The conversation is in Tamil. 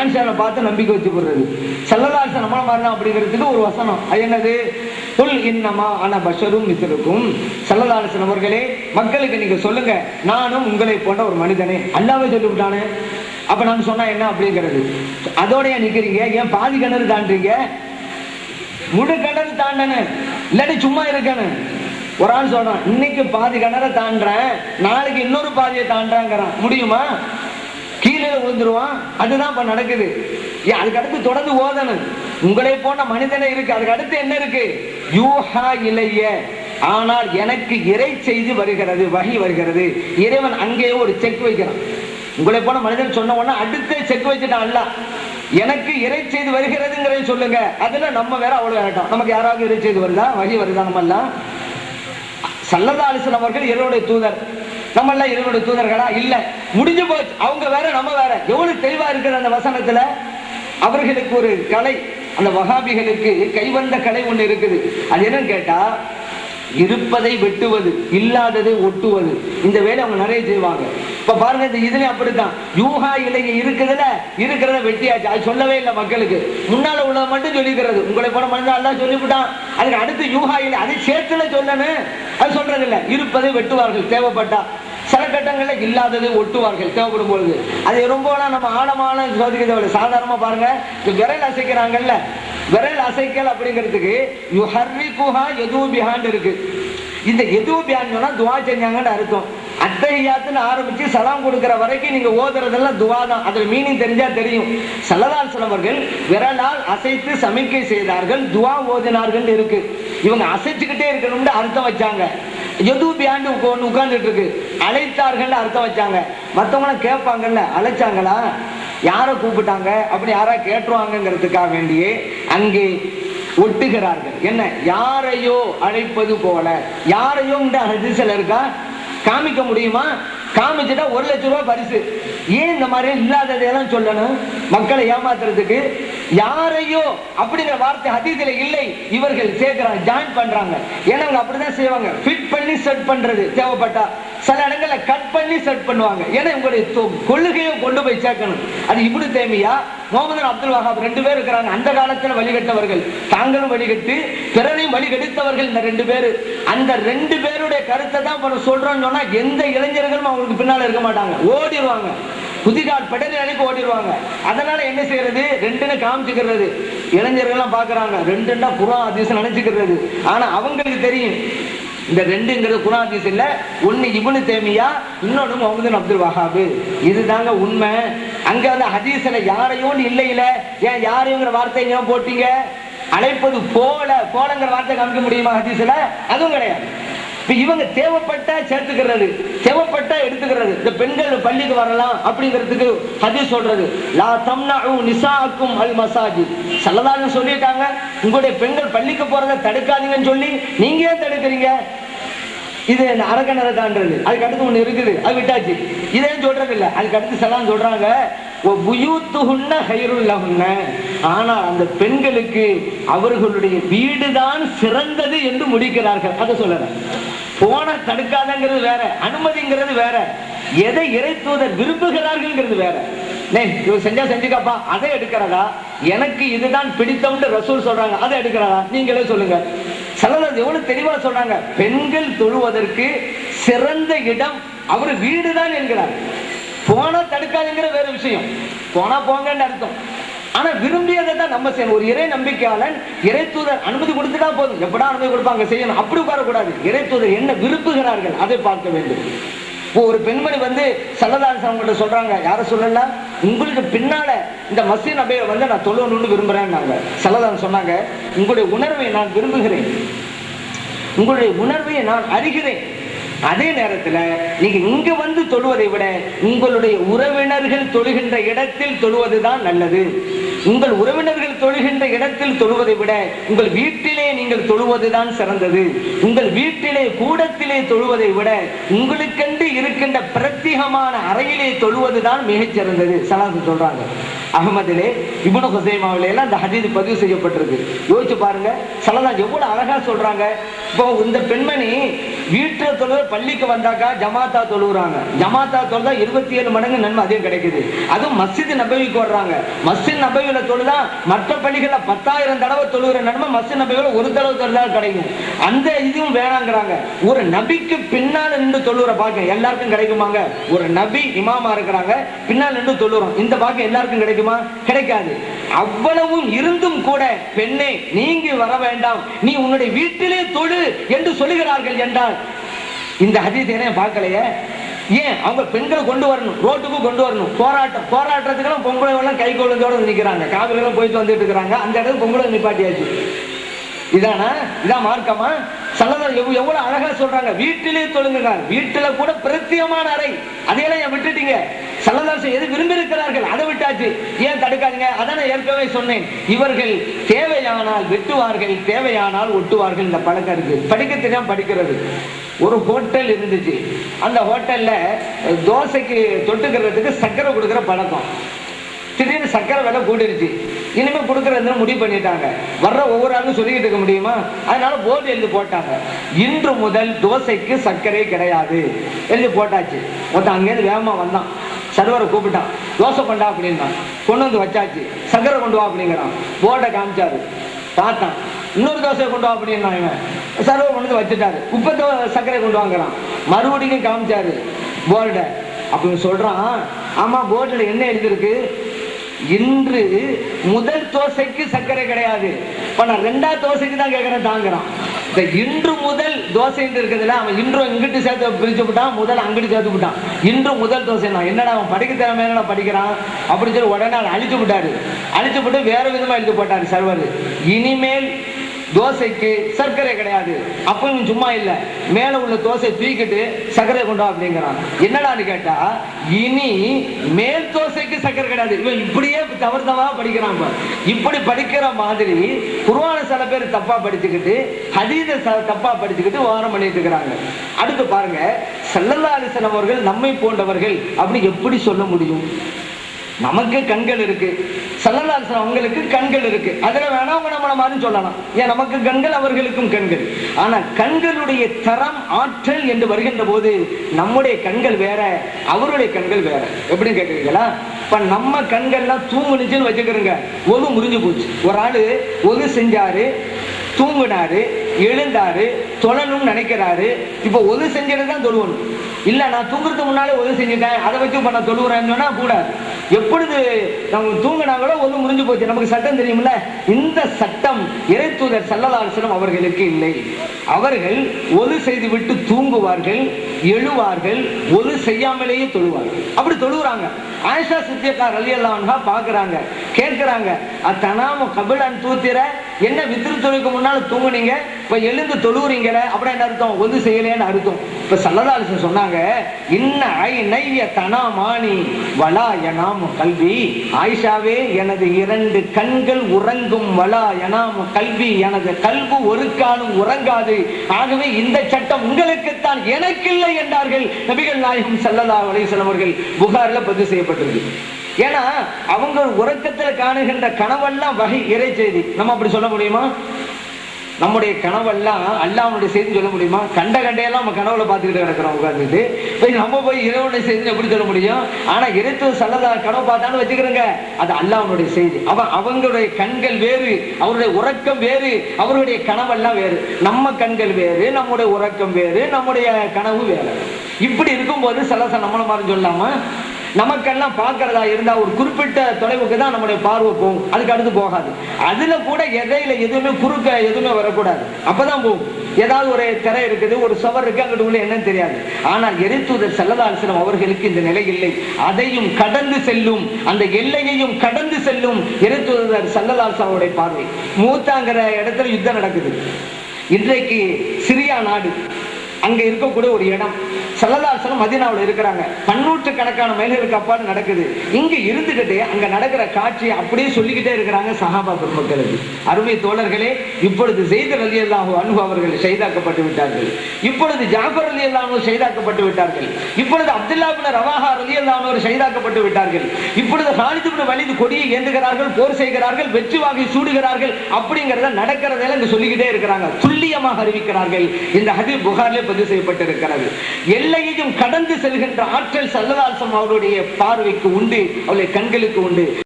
மனுஷனை பார்த்து நம்பிக்கை வச்சு போடுறது செல்லதாசன் நம்மள மாறினா அப்படிங்கிறதுக்கு ஒரு வசனம். அது என்னது? புல் இன்னமா ஆனா பஷரும் மித்திருக்கும் செல்லதாசன் அவர்களே மக்களுக்கு நீங்க சொல்லுங்க. நானும் உங்களை போன்ற ஒரு மனிதனே. அல்லாவே சொல்லிவிட்டானே அப்ப நான் சொன்னா என்ன அப்படிங்கிறது? அதோடய ஏன் நிக்கிறீங்க. ஏன் பாதி கிணறு தாண்டுறீங்க? முழு கிணறு தாண்டனு. இல்லாட்டி சும்மா இருக்கணும் ஒரு ஆள் சொல்றான் இன்னைக்கு பாதி கிணற தாண்டுறேன். நாளைக்கு இன்னொரு பாதியை தாண்டாங்கிறான் முடியுமா? கீழே விழுந்துருவான். அதுதான் இப்ப நடக்குது. அதுக்கு அடுத்து தொடர்ந்து ஓதணும். உங்களை போன்ற மனிதனே இருக்கு. அதுக்கு அடுத்து என்ன இருக்கு? யூஹா இளைய ஆனால் எனக்கு இறை செய்து வருகிறது வகி வருகிறது. இறைவன் அங்கேயே ஒரு செக் வைக்கிறான். உங்களை போன மனிதன் சொன்ன உடனே அடுத்த செக் வச்சுட்டான் அல்ல. எனக்கு இறை செய்து வருகிறதுங்கிறத சொல்லுங்க. அதுல நம்ம வேற அவ்வளவு வேறட்டும். நமக்கு யாராவது இறை செய்து வருதா? வகி வருதா நம்ம எல்லாம்? சல்லல்லா அலிஸ்லாம் அவர்கள் இறைவனுடைய தூதர். நம்ம எல்லாம் இவருடைய தூதர்களா? இல்ல. முடிஞ்சு போச்சு. அவங்க வேற நம்ம வேற. எவ்வளவு தெளிவா இருக்கிற அந்த வசனத்துல அவர்களுக்கு ஒரு கலை அந்த வகாபிகளுக்கு கைவந்த கலை ஒண்ணு இருக்குது. அது என்னன்னு கேட்டா இருப்பதை வெட்டுவது இல்லாததை ஒட்டுவது. இந்த வேலை அவங்க நிறைய செய்வாங்க. இப்ப பாருங்க இந்த இதுலயும் அப்படித்தான். யூஹா இலைங்க இருக்குதுல இருக்கிறத வெட்டியாச்சு. அது சொல்லவே இல்லை மக்களுக்கு. முன்னால உள்ளத மட்டும் சொல்லிக்கிறது. உங்களை போன மனிதா எல்லாம் சொல்லிவிட்டான். அதுக்கு அடுத்து யூஹா இலை அதை சேர்த்துல சொல்லணும். அது சொல்றது இல்லை இருப்பதை வெட்டுவார்கள். தேவைப்பட்டா சில கட்டங்களில் இல்லாதது ஒட்டுவார்கள். தேவைப்படும் பொழுது அது ரொம்ப நம்ம ஆழமான சோதிக்க தேவையில்லை சாதாரணமா பாருங்க. விரல் அசைக்கிறாங்கல்ல. விரல் அசைக்கல் அப்படிங்கிறதுக்கு யுஹர்ரிகுஹா யதூபிஹான்னு இருக்கு. இந்த எதூபியான்னு சொன்னா துவா செஞ்சாங்கன்னு அர்த்தம். அத்தகையாத்துன்னு ஆரம்பிச்சு சலாம் கொடுக்கிற வரைக்கும் நீங்க ஓதுறதெல்லாம் துவா தான். அதுல மீனிங் தெரிஞ்சா தெரியும். சல்லதால் சிலவர்கள் விரலால் அசைத்து சமிக்கை செய்தார்கள் துவா ஓதினார்கள் இருக்கு. இவங்க அசைச்சுக்கிட்டே இருக்கணும்னு அர்த்தம் வச்சாங்க. எதுவும் பியாண்டு உட்காந்துட்டு இருக்கு. அழைத்தார்கள் அர்த்தம் வச்சாங்க. மற்றவங்கள கேட்பாங்கல்ல அழைச்சாங்களா? யாரை கூப்பிட்டாங்க? அப்படி யாரா கேட்டுருவாங்கங்கிறதுக்காக வேண்டியே அங்கே ஒட்டுகிறார்கள். என்ன? யாரையோ அழைப்பது போல. யாரையோ ஹதிசல் இருக்கா காமிக்க முடியுமா? காமிச்சுட்டா ஒரு லட்ச ரூபாய் பரிசு. ஏன் இந்த மாதிரி இல்லாததையெல்லாம் சொல்லணும்? மக்களை ஏமாத்துறதுக்கு யாரையோ அப்படிங்கிற வார்த்தை அதிகத்தில் இல்லை. இவர்கள் சேர்க்கிறாங்க ஜாயின் பண்றாங்க. ஏன்னா அவங்க அப்படிதான் செய்வாங்க. ஃபிட் பண்ணி செட் பண்றது தேவைப்பட்டா. சில இடங்கள்ல கட் பண்ணி செட் பண்ணுவாங்க. ஏன்னா உங்களுடைய தொ- கொண்டு போய் சேர்க்கணும். அது இப்படி தேமையா முகமது அப்துல் வஹாப் ரெண்டு பேர் இருக்கிறாங்க. அந்த காலத்தில் வழிகட்டவர்கள். தாங்களும் வழிகட்டு பிறரையும் வழிகெடுத்தவர்கள் இந்த ரெண்டு பேர். அந்த ரெண்டு பேருடைய கருத்தை தான் இப்ப சொல்றோம்னு சொன்னா எந்த இளைஞர்களும் அவங்களுக்கு பின்னால் இருக்க மாட்டாங்க. ஓடிடுவாங்க. புதிகால் பெடல் நிலைக்கு ஓடிடுவாங்க. அதனால என்ன செய்யறது? ரெண்டுன்னு காமிச்சுக்கிறது. இளைஞர்கள்லாம் பாக்குறாங்க ரெண்டுன்னா புறம் அதிசம் நினைச்சுக்கிறது. ஆனா அவங்களுக்கு தெரியும். இந்த ரெண்டுங்கிறது குணாதிஸ் இல்ல. ஒண்ணு இவனு தேமியா இன்னொன்னு முகமது அப்துல் வஹாபு. இதுதாங்க உண்மை. அங்க அந்த ஹதீஸ்ல யாரையும் இல்லை இல்ல ஏன் யாரையுங்கிற வார்த்தை ஏன் போட்டீங்க? அழைப்பது போல போலங்கிற வார்த்தை காமிக்க முடியுமா ஹதீஸ்ல? அதுவும் கிடையாது. இவங்க தேவைப்பட்டா சேர்த்துக்கிறது தேவைப்பட்டா எடுத்துக்கிறது. இந்த பெண்கள் பள்ளிக்கு வரலாம் அப்படிங்கிறதுக்கு ஹதீஸ் சொல்றது. லா தம்னஉ நிசாக்கும் அல் மசாஜி சல்லல்லாஹு சொல்லிட்டாங்க உங்களுடைய பெண்கள் பள்ளிக்கு போறதை தடுக்காதீங்கன்னு சொல்லி நீங்க ஏன் தடுக்கிறீங்க? இது இந்த அரக்கணரை தாண்டது? அதுக்கு அடுத்து ஒண்ணு இருக்குது. அது விட்டாச்சு. இதே சொல்றது இல்ல அதுக்கு அடுத்து சலாம் சொல்றாங்க. "ஒ புயூத்துஹுன்ன ஆனால் அந்த பெண்களுக்கு அவர்களுடைய வீடுதான் சிறந்தது என்று முடிக்கிறார்கள். அதை சொல்லுறேன் போன தடுக்காதங்கிறது வேற அனுமதிங்கிறது வேற. எதை இறை தூதர் விரும்புகிறார்கள்ங்கிறது வேற. செஞ்சா செஞ்சுக்கப்பா. அதை எடுக்கிறதா? எனக்கு இதுதான் பிடித்தம்னு ரசூல் சொல்றாங்க. அதை எடுக்கிறதா? நீங்களே சொல்லுங்க. சல்லல்லாஹு எவ்வளவு தெளிவா சொல்றாங்க. பெண்கள் தொழுவதற்கு சிறந்த இடம் அவர் வீடுதான் என்கிறார். போனா தடுக்காதுங்கிற வேற விஷயம். போனா போங்கன்னு அர்த்தம். ஆனா விரும்பியதை தான் நம்ம செய்யணும். ஒரு இறை நம்பிக்கையாளன் இறை தூதர் அனுமதி கொடுத்துட்டா போதும். எப்படா அனுமதி கொடுப்பாங்க? செய்யணும். அப்படி உட்காரக்கூடாது. இறை தூதர் என்ன விரும்புகிறார்கள்? அதை பார்க்க வேண்டும். இப்போ ஒரு பெண்மணி வந்து சல்லதாசன் அவங்கள்ட்ட சொல்றாங்க. யார சொல்லல? உங்களுக்கு பின்னால இந்த மசீன் நபையை வந்து நான் தொழுவணும்னு விரும்புறேன்னாங்க. சலதான் சொன்னாங்க உங்களுடைய உணர்வை நான் விரும்புகிறேன். உங்களுடைய உணர்வை நான் அறிகிறேன். அதே நேரத்துல நீங்க இங்க வந்து தொழுவதை விட உங்களுடைய உறவினர்கள் தொழுகின்ற இடத்தில் தொழுவதுதான் நல்லது. உங்கள் உறவினர்கள் தொழுகின்ற இடத்தில் தொழுவதை விட உங்கள் வீட்டிலே நீங்கள் தொழுவதுதான் சிறந்தது. உங்கள் வீட்டிலே கூடத்திலே தொழுவதை விட உங்களுக்கென்று இருக்கின்ற பிரத்யேகமான அறையிலே தொழுவதுதான் மிகச் சிறந்தது. சலாத்து சொல்றாங்க. அகமதிலே இபுன ஹுசைமாவில எல்லாம் அந்த ஹதீது பதிவு செய்யப்பட்டிருக்கு. யோசிச்சு பாருங்க. சலதா எவ்வளவு அழகா சொல்றாங்க. இப்போ இந்த பெண்மணி வீட்டுல தொழுவ பள்ளிக்கு வந்தாக்கா ஜமாத்தா தொழுவுறாங்க. ஜமாத்தா தொழுதா இருபத்தி ஏழு மடங்கு நன்மை அதிகம் கிடைக்குது. அதுவும் மஸ்ஜித் நபவிக்கு வர்றாங்க மஸ்ஜித் நபவியில தொழுதா மற்ற பள்ளிகள்ல பத்தாயிரம் தடவை தொழுகிற நன்மை மஸ்ஜித் நபவியில ஒரு தடவை தொழுதா கிடைக்கும். அந்த இதுவும் வேணாங்கிறாங்க. ஒரு நபிக்கு பின்னால் நின்று தொழுகிற பாக்கியம் எல்லாருக்கும் கிடைக்குமாங்க? ஒரு நபி இமாமா இருக்கிறாங்க பின்னால் நின்று தொழுறோம். இந்த பாக்கியம் எல்லாருக்கும் கிடைக்குமா? கிடைக்காது. அவ்வளவும் இருந்தும் கூட பெண்ணே நீங்க வர வேண்டாம். நீ உன்னுடைய வீட்டிலே தொழு என்று சொல்லுகிறார்கள் என்றால் இந்த ஹதீஸ் பார்க்கலையே? ஏன்? அவங்க பெண்களை கொண்டு வரணும் ரோட்டுக்கு கொண்டு வரணும். போராட்டம் போராட்டத்துக்கெல்லாம் பொம்பளை எல்லாம் கை கொழுந்தோட நிற்கிறாங்க காவிரிகளும் போயிட்டு வந்துட்டு இருக்கிறாங்க அந்த இடத்துக்கு பொம்பளை நிப்பாட்டியாச்சு. இதானா? இதான் மார்க்கமா? சல்லதர் எவ்வளவு அழகா சொல்றாங்க. வீட்டிலே தொழுங்குங்க வீட்டுல கூட பிரத்தியமான அறை. அதையெல்லாம் ஏன் விட்டுட்டீங்க? சல்லதாசன் எது விரும்பி இருக்கிறார்கள் அதை விட்டாச்சு. ஏன் தடுக்காதீங்க? அதான் ஏற்கனவே சொன்னேன். இவர்கள் தேவையானால் வெட்டுவார்கள் தேவையானால் ஒட்டுவார்கள். இந்த பழக்கம் இருக்கு. படிக்க தெரியாம படிக்கிறது. ஒரு ஹோட்டல் இருந்துச்சு. அந்த ஹோட்டல்ல தோசைக்கு தொட்டுக்கிறதுக்கு சர்க்கரை கொடுக்குற பழக்கம். திடீர்னு சர்க்கரை விலை கூட்டிருச்சு இனிமேல் கொடுக்கறதுன்னு முடிவு பண்ணிட்டாங்க. வர்ற ஒவ்வொரு ஆளும் சொல்லிக்கிட்டு இருக்க முடியுமா? அதனால போர்டு எழுதி போட்டாங்க. இன்று முதல் தோசைக்கு சர்க்கரை கிடையாது. எழுதி போட்டாச்சு. ஒருத்தன் அங்கேருந்து வேகமா வந்தான். சர்வரை கூப்பிட்டான். தோசை கொண்டா அப்படின்னான். கொண்டு வந்து வச்சாச்சு. சர்க்கரை கொண்டு வா அப்படிங்கிறான். போர்டை காமிச்சாரு. பார்த்தான். இன்னொரு தோசை கொண்டு வா அப்படின்னா இவன். சர்வர் கொண்டு வந்து வச்சுட்டாரு. உப்பு தோ சர்க்கரை கொண்டு வாங்குறான் மறுபடியும் காமிச்சாரு. போர்டை அப்படின்னு சொல்றான் ஆமா போர்டில் என்ன எழுதிருக்கு இன்று முதல் தோசைக்கு சர்க்கரை கிடையாது. இப்ப நான் ரெண்டாவது தோசைக்கு தான் கேட்கறேன் தாங்குறான். இந்த இன்று முதல் தோசை இருக்கிறதுல அவன் இன்று இங்கிட்டு சேர்த்து பிரிச்சு விட்டான் முதல் அங்கிட்டு சேர்த்து விட்டான். இன்று முதல் தோசை நான் என்னடா அவன் படிக்க திறமையான படிக்கிறான்? அப்படின்னு சொல்லி உடனே அதை அழிச்சு விட்டாரு. அழிச்சு விட்டு வேற விதமா எழுதி போட்டாரு சர்வர். இனிமேல் தோசைக்கு சர்க்கரை கிடையாது. அப்பவும் சும்மா இல்ல. மேல உள்ள தோசை தூக்கிட்டு சர்க்கரை கொண்டு அப்படிங்கிறான். என்னடான்னு கேட்டா இனி மேல் தோசைக்கு சர்க்கரை கிடையாது. இவன் இப்படியே தவறு தவறா படிக்கிறான் இப்படி படிக்கிற மாதிரி குருவான சில பேர் தப்பா படிச்சுக்கிட்டு ஹதீத ச- தப்பா படிச்சுக்கிட்டு வாரம் பண்ணிட்டு இருக்கிறாங்க. அடுத்து பாருங்க செல்லல்லா அலிசன் அவர்கள் நம்மை போன்றவர்கள் அப்படின்னு எப்படி சொல்ல முடியும்? நமக்கு கண்கள் இருக்கு. சல்லல்லாசன் அவங்களுக்கு கண்கள் இருக்கு. அதுல வேணா அவங்க நம்மள மாதிரி சொல்லலாம். ஏன் நமக்கு கண்கள் அவர்களுக்கும் கண்கள். ஆனா கண்களுடைய தரம் ஆற்றல் என்று வருகின்ற போது நம்முடைய கண்கள் வேற அவருடைய கண்கள் வேற. எப்படின்னு கேட்குறீங்களா? இப்ப நம்ம கண்கள்லாம் தூங்குனுச்சுன்னு வச்சுக்கிறோங்க ஒது முறிஞ்சு போச்சு. ஒரு ஆளு ஒது செஞ்சாரு தூங்குனாரு எழுந்தாரு தொழணும்னு நினைக்கிறாரு. இப்ப ஒது செஞ்சது தான் தொழுவணும். இல்ல நான் தூங்குறதுக்கு முன்னாலே ஒது செஞ்சுட்டேன். அதை வச்சு இப்ப நான் தொழுவுறேன்னு சொன்னா கூடாது. எப்பொழுது நம்ம தூங்கினாங்களோ ஒன்று முடிஞ்சு போச்சு. நமக்கு சட்டம் தெரியும்ல இந்த சட்டம் இறைத்தூதர் சல்லலாசனம் அவர்களுக்கு இல்லை. அவர்கள் ஒரு செய்து விட்டு தூங்குவார்கள் எழுவார்கள் ஒது செய்யாமலேயே தொழுவார்கள். அப்படி தொழுகிறாங்க ஆயிஷா சித்தியக்கா ரலி அல்லான்ஹா பார்க்குறாங்க கேட்குறாங்க. அத்தனாம கபிலன் தூத்திர என்ன வித்திரு தொழுக்கு முன்னால் தூங்குனீங்க? இப்போ எழுந்து தொழுவுறீங்களே அப்படின்னா என்ன அர்த்தம்? ஒது செய்யலேன்னு அர்த்தம். இப்ப சல்லதாலிசன் சொன்னாங்க இன்ன ஐ நைய தனாமானி வலா எனாமு கல்வி ஆயிஷாவே எனது இரண்டு கண்கள் உறங்கும் வலா எனாமு கல்வி எனது கல்வி ஒரு காலம் உறங்காது. ஆகவே இந்த சட்டம் உங்களுக்குத்தான் எனக்கில்லை என்றார்கள் நபிகள் நாயகம் சல்லதா அலைஹி வஸல்லம் அவர்கள். பதிவு செய்யப்பட்டிருக்கு. ஏன்னா அவங்க உறக்கத்தில் காணுகின்ற கனவெல்லாம் வகை இறை செய்தி. நம்ம அப்படி சொல்ல முடியுமா? நம்முடைய கனவெல்லாம் அல்லாவுடைய செய்தி சொல்ல முடியுமா? கண்ட கண்டையெல்லாம் நம்ம கனவுல பார்த்துக்கிட்டு கிடக்கிறோம் உட்கார்ந்துட்டு. போய் நம்ம போய் இறைவனுடைய செய்தி எப்படி சொல்ல முடியும்? ஆனா இறைத்து சல்லதா கனவு பார்த்தான்னு வச்சுக்கிறோங்க. அது அல்லாவுடைய செய்தி. அவன் அவங்களுடைய கண்கள் வேறு அவருடைய உறக்கம் வேறு அவருடைய கனவெல்லாம் வேறு. நம்ம கண்கள் வேறு நம்முடைய உறக்கம் வேறு நம்முடைய கனவு வேறு. இப்படி இருக்கும்போது சலச நம்மள மாதிரி சொல்லாம நமக்கெல்லாம் பார்க்கறதா இருந்தா ஒரு குறிப்பிட்ட தொலைவுக்கு தான் நம்முடைய பார்வை போகும். அதுக்கு அடுத்து போகாது. அதுல கூட எதையில எதுவுமே குறுக்க எதுவுமே வரக்கூடாது. அப்பதான் போகும். ஏதாவது ஒரு திரை இருக்குது ஒரு சுவர் இருக்கு அங்கிட்டு உள்ள என்னன்னு தெரியாது. ஆனால் எரித்துதர் செல்லதாசனம் அவர்களுக்கு இந்த நிலை இல்லை. அதையும் கடந்து செல்லும் அந்த எல்லையையும் கடந்து செல்லும் எரித்துதர் செல்லதாசனுடைய பார்வை. மூத்தாங்கிற இடத்துல யுத்தம் நடக்குது. இன்றைக்கு சிரியா நாடு அங்க இருக்கக்கூடிய ஒரு இடம். செல்லதாசனம் மதினாவில் இருக்கிறாங்க. பன்னூற்று கணக்கான மைல்களுக்கு அப்பாடு நடக்குது. இங்க இருந்துகிட்டே அங்க நடக்கிற காட்சியை அப்படியே சொல்லிக்கிட்டே இருக்கிறாங்க சஹாபா பெருமக்களுக்கு அருமை தோழர்களே இப்பொழுது செய்த அலி அல்லாஹு அன்பு அவர்கள் செய்தாக்கப்பட்டு விட்டார்கள். இப்பொழுது ஜாஃபர் அலி அல்லாஹு செய்தாக்கப்பட்டு விட்டார்கள். இப்பொழுது அப்துல்லா பின் ரவாஹா அலி அல்லாஹ் செய்தாக்கப்பட்டு விட்டார்கள். இப்பொழுது ஹாலிது பின் வலிது கொடியை ஏந்துகிறார்கள் போர் செய்கிறார்கள் வெற்றி வாகை சூடுகிறார்கள் அப்படிங்கிறத நடக்கிறதெல்லாம் இங்க சொல்லிக்கிட்டே இருக்கிறாங்க. துல்லியமாக அறிவிக்கிறார்கள். இந்த ஹதீப் புகாரிலே பதிவு செய்யப்பட்டிருக்கிறது. எல்லையையும் கடந்து செல்கின்ற ஆற்றல் சல்லதாசம் அவருடைய பார்வைக்கு உண்டு அவருடைய கண்களுக்கு உண்டு.